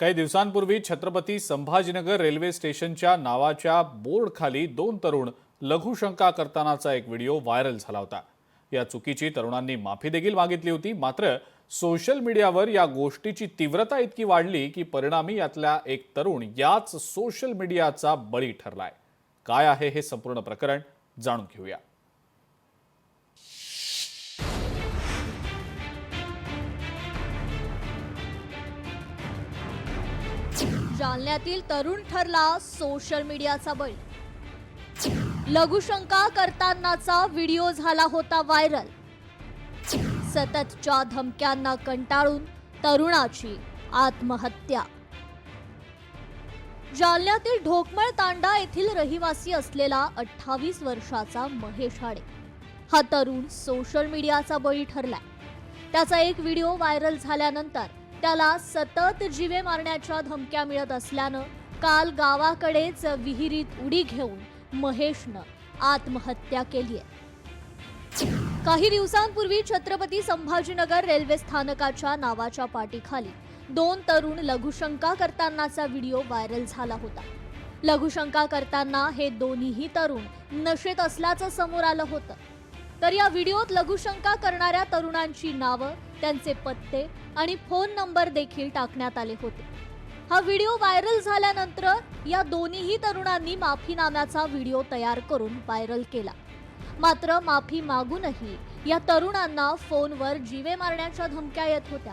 काही दिवसांपूर्वी छत्रपती संभाजीनगर रेल्वे स्टेशनच्या नावाच्या बोर्डखाली दोन तरुण लघुशंका करतानाचा एक व्हिडिओ व्हायरल झाला होता. या चुकीची तरुणांनी माफी देखील मागितली होती. मात्र सोशल मीडियावर या गोष्टीची तीव्रता इतकी वाढली की परिणामी यातला एक तरुण याच सोशल मीडियाचा बळी ठरलाय. काय आहे हे संपूर्ण प्रकरण जाणून घेऊया. जालन्यातील तरुण ठरला सोशल मीडियाचा बळी लघुशंका करतानाचा व्हिडिओ झाला होता व्हायरल. सततच्या धमक्यांना कंटाळून तरुणाची आत्महत्या. जालन्यातील ढोकमळ तांडा येथील रहिवासी असलेला अठ्ठावीस वर्षाचा महेश हाडे. हा तरुण सोशल मीडियाचा बळी ठरलाय. त्याचा एक व्हिडिओ व्हायरल झाल्यानंतर त्याला सतत जीवे मारण्याच्या धमक्या मिळत असल्यानं काल गावाकडेच विहिरीत उडी घेऊन महेशनं आत्महत्या केली आहे. काही दिवसांपूर्वी छत्रपती संभाजीनगर रेल्वे स्थानकाच्या नावाच्या पाठीखाली दोन तरुण लघुशंका करतानाचा व्हिडिओ व्हायरल झाला होता. लघुशंका करताना हे दोन्हीही तरुण नशेत असल्याचं समोर आलं होतं. तर या व्हिडिओत लघुशंका करणाऱ्या तरुणांची नावं त्यांचे पत्ते आणि फोन नंबर देखील टाकण्यात आले होते. हा व्हिडिओ व्हायरल झाल्यानंतर या दोन्हीही तरुणांनी माफीनाम्याचा व्हिडिओ तयार करून व्हायरल केला. मात्र माफी मागूनही या तरुणांना फोनवर जीवे मारण्याच्या धमक्या येत होत्या.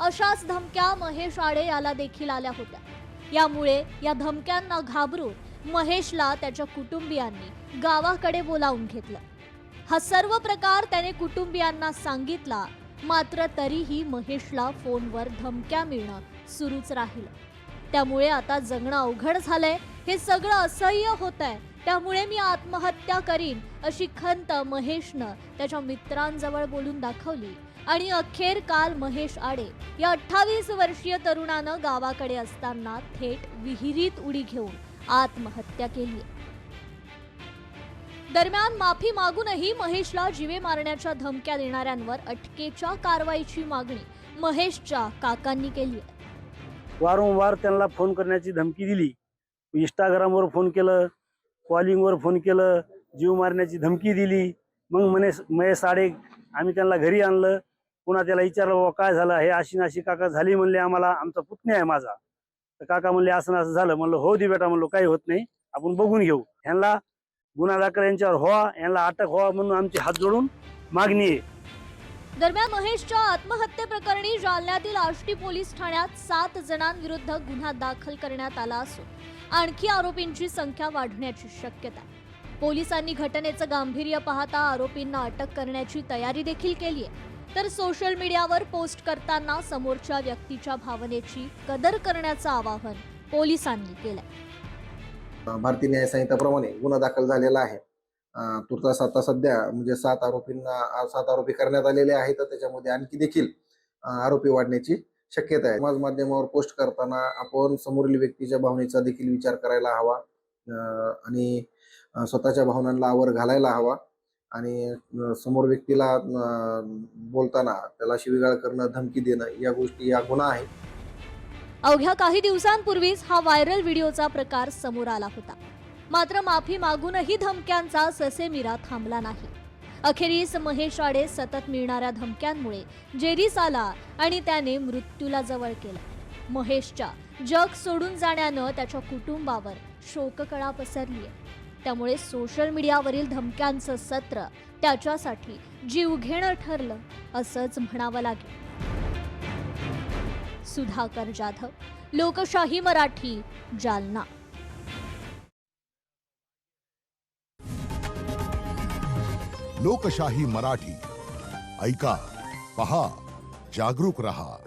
अशाच धमक्या महेश आडे याला देखील आल्या होत्या. यामुळे या धमक्यांना घाबरून महेशला त्याच्या कुटुंबियांनी गावाकडे बोलावून घेतलं. हा सर्व प्रकार त्याने कुटुंबियांना सांगितला मात्र तरीही महेशला फोनवर धमक्या मिळणं सुरूच राहिलं. त्यामुळे आता जगणं अवघड झालंय. हे सगळं असह्य होत आहे त्यामुळे मी आत्महत्या करीन अशी खंत महेशनं त्याच्या मित्रांजवळ बोलून दाखवली. आणि अखेर काल महेश आडे या अठ्ठावीस वर्षीय तरुणानं गावाकडे असताना थेट विहिरीत उडी घेऊन आत्महत्या केली. दरम्यान माफी मागूनही महेशला जीवे मारण्याच्या धमक्या देणाऱ्यांवर अटकेच्या कारवाईची मागणी महेशच्या काकांनी केली आहे. वारंवार त्यांना फोन करण्याची धमकी दिली. इंस्टाग्रामवर फोन केलं कॉलिंगवर फोन केलं जीव मारण्याची धमकी दिली. मग म्हणे महेश साडे आम्ही त्यांना घरी आणलं. पुन्हा त्याला विचारलं बाबा काय झालं? हे अशी नाशी काका झाली म्हणले आम्हाला. आमचा पुतणी आहे माझा. तर काका म्हणले असं असं झालं. म्हणलं हो दे बेटा. म्हणलो काही होत नाही. आपण बघून घेऊ. ह्यांना गुन्हा दाखल यांच्यावर व्हावा यांना अटक व्हावा म्हणून आमची हात जोडून मागणी आहे. दरम्यान महेशच्या आत्महत्येप्रकरणी जालन्यातील आष्टी पोलीस ठाण्यात सात जणांविरुद्ध गुन्हा दाखल करण्यात आला असून आणखी आरोपींची संख्या वाढण्याची शक्यता पोलिसांनी घटनेचं गांभीर्य पाहता आरोपींना अटक करण्याची तयारी देखील केली आहे. तर सोशल मीडियावर पोस्ट करताना समोरच्या व्यक्तीच्या भावनेची कदर करण्याचं आवाहन पोलिसांनी केलंय. भारतीय न्याय संहिताप्रमाणे गुन्हा दाखल झालेला आहे. तुर्तास आता सध्या म्हणजे सात आरोपींना सात आरोपी करण्यात आलेले आहेत. तर त्याच्यामध्ये आणखी देखील आरोपी वाढण्याची शक्यता आहे. समाज माध्यमावर पोस्ट करताना आपण समोरील व्यक्तीच्या भावनेचा देखील विचार करायला हवा. आणि स्वतःच्या भावनांना आवर घालायला हवा. आणि समोर व्यक्तीला बोलताना त्याला शिवीगाळ करणं धमकी देणं या गोष्टी या गुन्हा आहे अवघ्या काही दिवसांपूर्वीच हा व्हायरल व्हिडिओचा प्रकार समोर आला होता. मात्र माफी मागूनही धमक्यांचा ससेमिरा थांबला नाही. अखेरीस महेश आडे सतत मिळणाऱ्या धमक्यांमुळे जेरीस आला आणि त्याने मृत्यूला जवळ केला. महेशच्या जग सोडून जाण्यानं त्याच्या कुटुंबावर शोककळा पसरली आहे त्यामुळे सोशल मीडियावरील धमक्यांचं सत्र त्याच्यासाठी जीवघेणं ठरलं असंच म्हणावं लागेल. सुधाकर जाधव लोकशाही मराठी जालना. लोकशाही मराठी ऐका पहा जागरूक रहा.